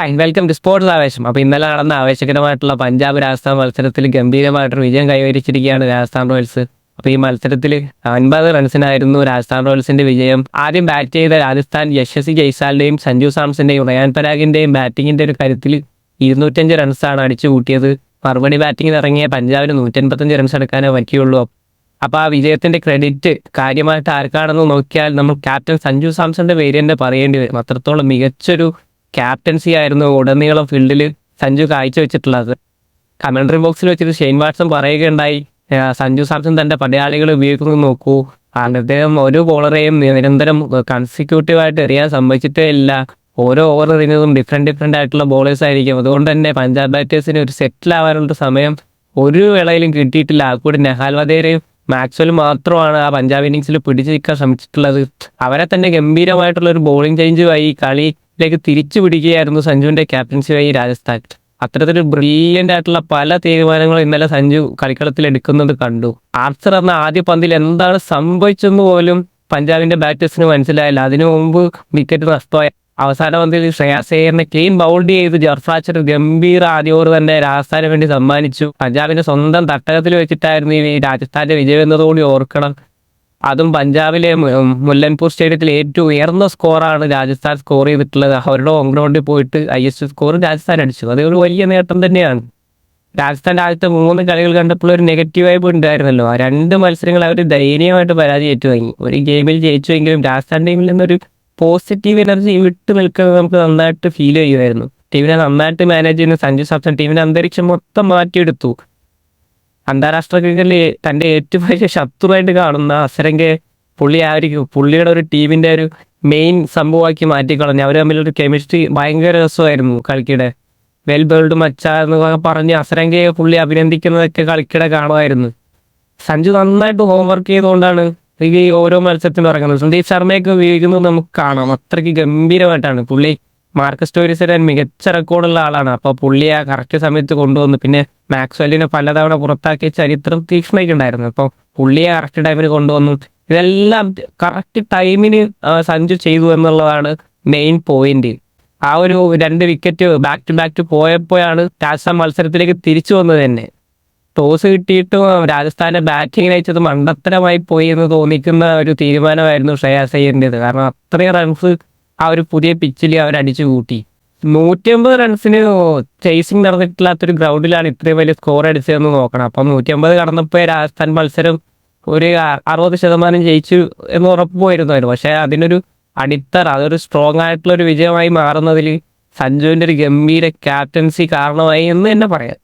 Hi welcome to sports ആവേശം അപ്പോൾ ഇന്നലെ നടന്ന ആവേശകരമായിട്ടുള്ള പഞ്ചാബ് രാജസ്ഥാൻ മത്സരത്തിൽ ഗംഭീരമായിട്ടൊരു വിജയം കൈവരിച്ചിരിക്കുകയാണ് രാജസ്ഥാൻ റോയൽസ്. അപ്പോൾ ഈ മത്സരത്തിൽ അൻപത് റൺസിനായിരുന്നു രാജസ്ഥാൻ റോയൽസിന്റെ വിജയം. ആദ്യം ബാറ്റ് ചെയ്ത രാജസ്ഥാൻ യശസ്വി ജയ്സാലിന്റെയും സഞ്ജു സാംസന്റെയും റയാൻ പരാഗിന്റെയും ബാറ്റിങ്ങിന്റെ ഒരു കരുത്തിൽ ഇരുന്നൂറ്റഞ്ച് റൺസാണ് അടിച്ചു കൂട്ടിയത്. മറുപടി ബാറ്റിംഗിന് ഇറങ്ങിയ പഞ്ചാബിന് നൂറ്റൻപത്തഞ്ച് റൺസ് എടുക്കാനേ പറ്റിയുള്ളൂ. അപ്പോൾ ആ വിജയത്തിന്റെ ക്രെഡിറ്റ് കാര്യമായിട്ട് ആർക്കാണെന്ന് നോക്കിയാൽ നമ്മൾ ക്യാപ്റ്റൻ സഞ്ജു സാംസന്റെ പേര് തന്നെ പറയേണ്ടി വരും. അത്രത്തോളം മികച്ചൊരു ക്യാപ്റ്റൻസി ആയിരുന്നു ഉടനീളം ഫീൽഡിൽ സഞ്ജു കാഴ്ചവെച്ചിട്ടുള്ളത്. കമൻട്രി ബോക്സിൽ വെച്ചിട്ട് ഷെയ്ൻ വാട്സൺ പറയുകയുണ്ടായി സഞ്ജു സാംസൺ തന്റെ പടയാളികൾ ഉപയോഗിക്കുന്നത് നോക്കൂ. അദ്ദേഹം ഒരു ബോളറെയും നിരന്തരം കൺസിക്യൂട്ടീവായിട്ട് എറിയാൻ സംഭവിച്ചിട്ടേ ഇല്ല. ഓരോ ഓവർ എറിയുന്നതും ഡിഫറെന്റ് ഡിഫറെന്റ് ആയിട്ടുള്ള ബോളേഴ്സ് ആയിരിക്കും. അതുകൊണ്ട് തന്നെ പഞ്ചാബ് ബാറ്റേഴ്സിന് ഒരു സെറ്റിൽ ആവാനുള്ള സമയം ഒരു വേളയിലും കിട്ടിയിട്ടില്ല. ആ കൂടി നെഹാൽ വധേരയും മാക്സ്വൽ മാത്രമാണ് ആ പഞ്ചാബ് ഇന്നിങ്സിൽ പിടിച്ചു നിൽക്കാൻ ശ്രമിച്ചിട്ടുള്ളത്. അവരെ തന്നെ ഗംഭീരമായിട്ടുള്ള ഒരു ബോളിംഗ് ചേഞ്ചുമായി വഴി കളിയിലേക്ക് തിരിച്ചു പിടിക്കുകയായിരുന്നു സഞ്ജുവിന്റെ ക്യാപ്റ്റൻസി വഴി രാജസ്ഥാൻ. അത്തരത്തിൽ ബ്രില്യന്റ് ആയിട്ടുള്ള പല തീരുമാനങ്ങളും ഇന്നലെ സഞ്ജു കളിക്കളത്തിൽ എടുക്കുന്നത് കണ്ടു. ആർച്ചർ എന്ന ആദ്യ പന്തിൽ എന്താണ് സംഭവിച്ചെന്ന് പോലും പഞ്ചാബിന്റെ ബാറ്റേഴ്സിന് മനസ്സിലായില്ല. അതിനു മുമ്പ് വിക്കറ്റ് നഷ്ടമായ അവസാന പന്തിൽ ശ്രേയാസേറിനെ ക്ലീൻ ബൗൾഡ് ചെയ്ത് ജർഫ്രാച്ചർ ഗംഭീർ ആദ്യ ഓവർ തന്നെ രാജസ്ഥാന് വേണ്ടി സമ്മാനിച്ചു. പഞ്ചാബിന്റെ സ്വന്തം തട്ടകത്തിൽ വെച്ചിട്ടായിരുന്നു ഈ രാജസ്ഥാന്റെ വിജയം എന്നതുകൂടി ഓർക്കണം. അതും പഞ്ചാബിലെ മുല്ലൻപൂർ സ്റ്റേഡിയത്തിൽ ഏറ്റവും ഉയർന്ന സ്കോറാണ് രാജസ്ഥാൻ സ്കോർ ചെയ്തിട്ടുള്ളത്. അവരുടെ ഓൺ ഗ്രൗണ്ടിൽ പോയിട്ട് എസ് സ്കോർ രാജസ്ഥാൻ അടിച്ചു. അത് ഒരു വലിയ നേട്ടം തന്നെയാണ്. രാജസ്ഥാന്റെ ആദ്യത്തെ മൂന്ന് കളികൾ കണ്ടപ്പോൾ ഒരു നെഗറ്റീവ് വൈബ് ഉണ്ടായിരുന്നല്ലോ. ആ രണ്ട് മത്സരങ്ങൾ അവർ ദയനീയമായിട്ട് പരാജയം വാങ്ങി ഒരു ഗെയിമിൽ ജയിച്ചുവെങ്കിലും രാജസ്ഥാൻ ടീമിൽ നിന്നൊരു പോസിറ്റീവ് എനർജി വിട്ടു നിൽക്കുന്നത് നമുക്ക് നന്നായിട്ട് ഫീൽ ചെയ്യുമായിരുന്നു. ടീമിനെ നന്നായിട്ട് മാനേജ് ചെയ്യുന്ന സഞ്ജു സാംസൺ ടീമിനെ അന്തരീക്ഷം മൊത്തം മാറ്റിയെടുത്തു. അന്താരാഷ്ട്ര ക്രിക്കറ്റിൽ തന്റെ ഏറ്റവും വലിയ ശത്രുവായിട്ട് കാണുന്ന അസരംഗെ പുള്ളി ആ ഒരു പുള്ളിയുടെ ഒരു ടീമിന്റെ ഒരു മെയിൻ സംഭവമാക്കി മാറ്റിക്കളഞ്ഞു. അവർ തമ്മിലൊരു കെമിസ്ട്രി ഭയങ്കര രസമായിരുന്നു കളിക്കിടെ. വെൽ ബേൾഡ് മച്ച എന്നൊക്കെ പറഞ്ഞ് അസരംഗയെ പുള്ളി അഭിനന്ദിക്കുന്നതൊക്കെ കളിക്കിടെ കാണുമായിരുന്നു. സഞ്ജു നന്നായിട്ട് ഹോംവർക്ക് ചെയ്തുകൊണ്ടാണ് ഈ ഓരോ മത്സരത്തിനും ഇറങ്ങുന്നത്. സന്ദീപ് ശർമ്മയൊക്കെ ഉപയോഗിക്കുന്നത് നമുക്ക് കാണാം. അത്രയ്ക്ക് ഗംഭീരമായിട്ടാണ് പുള്ളി മാർക്കസ് ഒരു മികച്ച റെക്കോർഡുള്ള ആളാണ്. അപ്പോൾ പുള്ളിയെ കറക്റ്റ് സമയത്ത് കൊണ്ടുവന്നു. പിന്നെ മാക്സ്വെല്ലിനെ പലതവണ പുറത്താക്കിയ ചരിത്രം തീക്ഷ്ണയ്ക്കുണ്ടായിരുന്നു അപ്പോൾ പുള്ളിയെ കറക്റ്റ് ടൈമിന് കൊണ്ടുവന്നു. ഇതെല്ലാം കറക്റ്റ് ടൈമിന് സഞ്ജു ചെയ്തു എന്നുള്ളതാണ് മെയിൻ പോയിന്റ് ആ ഒരു രണ്ട് wicket back to back to പോയപ്പോഴാണ് രാജസ്ഥാൻ മത്സരത്തിലേക്ക് തിരിച്ചു വന്നത് തന്നെ. ടോസ് കിട്ടിയിട്ടും രാജസ്ഥാനെ ബാറ്റിംഗ് അയച്ചത് മണ്ടത്തരമായി പോയി എന്ന് തോന്നിക്കുന്ന ഒരു തീരുമാനമായിരുന്നു ശ്രേയാസ് അയ്യറിന്റെത് കാരണം അത്രയും റൺസ് ആ ഒരു പുതിയ പിച്ചിൽ അവർ അടിച്ചു കൂട്ടി. നൂറ്റിയമ്പത് റൺസിന് ചേസിങ് നടന്നിട്ടില്ലാത്തൊരു ഗ്രൗണ്ടിലാണ് ഇത്രയും വലിയ സ്കോർ അടിച്ചതെന്ന് നോക്കണം. അപ്പം നൂറ്റിയമ്പത് കടന്നപ്പോൾ രാജസ്ഥാൻ മത്സരം ഒരു അറുപത് ശതമാനം ജയിച്ചു എന്ന് ഉറപ്പ് പോയിരുന്നായിരുന്നു പക്ഷേ അതിനൊരു അടിത്തറ അതൊരു സ്ട്രോങ് ആയിട്ടുള്ള ഒരു വിജയമായി മാറുന്നതിൽ സഞ്ജുവിന്റെ ഒരു ഗംഭീര ക്യാപ്റ്റൻസി കാരണമായി എന്ന് തന്നെ പറയാം.